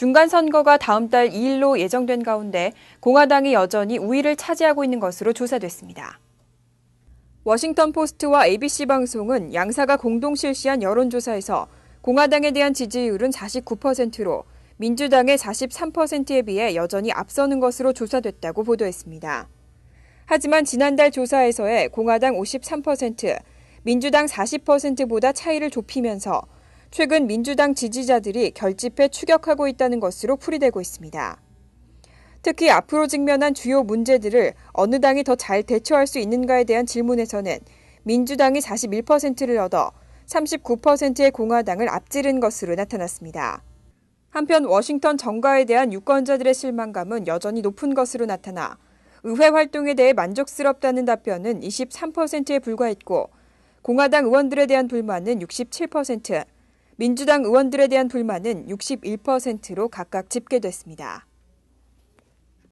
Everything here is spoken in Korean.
중간선거가 다음 달 2일로 예정된 가운데 공화당이 여전히 우위를 차지하고 있는 것으로 조사됐습니다. 워싱턴 포스트와 ABC 방송은 양사가 공동 실시한 여론조사에서 공화당에 대한 지지율은 49%로 민주당의 43%에 비해 여전히 앞서는 것으로 조사됐다고 보도했습니다. 하지만 지난달 조사에서의 공화당 53%, 민주당 40%보다 차이를 좁히면서 최근 민주당 지지자들이 결집해 추격하고 있다는 것으로 풀이되고 있습니다. 특히 앞으로 직면한 주요 문제들을 어느 당이 더 잘 대처할 수 있는가에 대한 질문에서는 민주당이 41%를 얻어 39%의 공화당을 앞지른 것으로 나타났습니다. 한편 워싱턴 정가에 대한 유권자들의 실망감은 여전히 높은 것으로 나타나 의회 활동에 대해 만족스럽다는 답변은 23%에 불과했고 공화당 의원들에 대한 불만은 67%, 민주당 의원들에 대한 불만은 61%로 각각 집계됐습니다.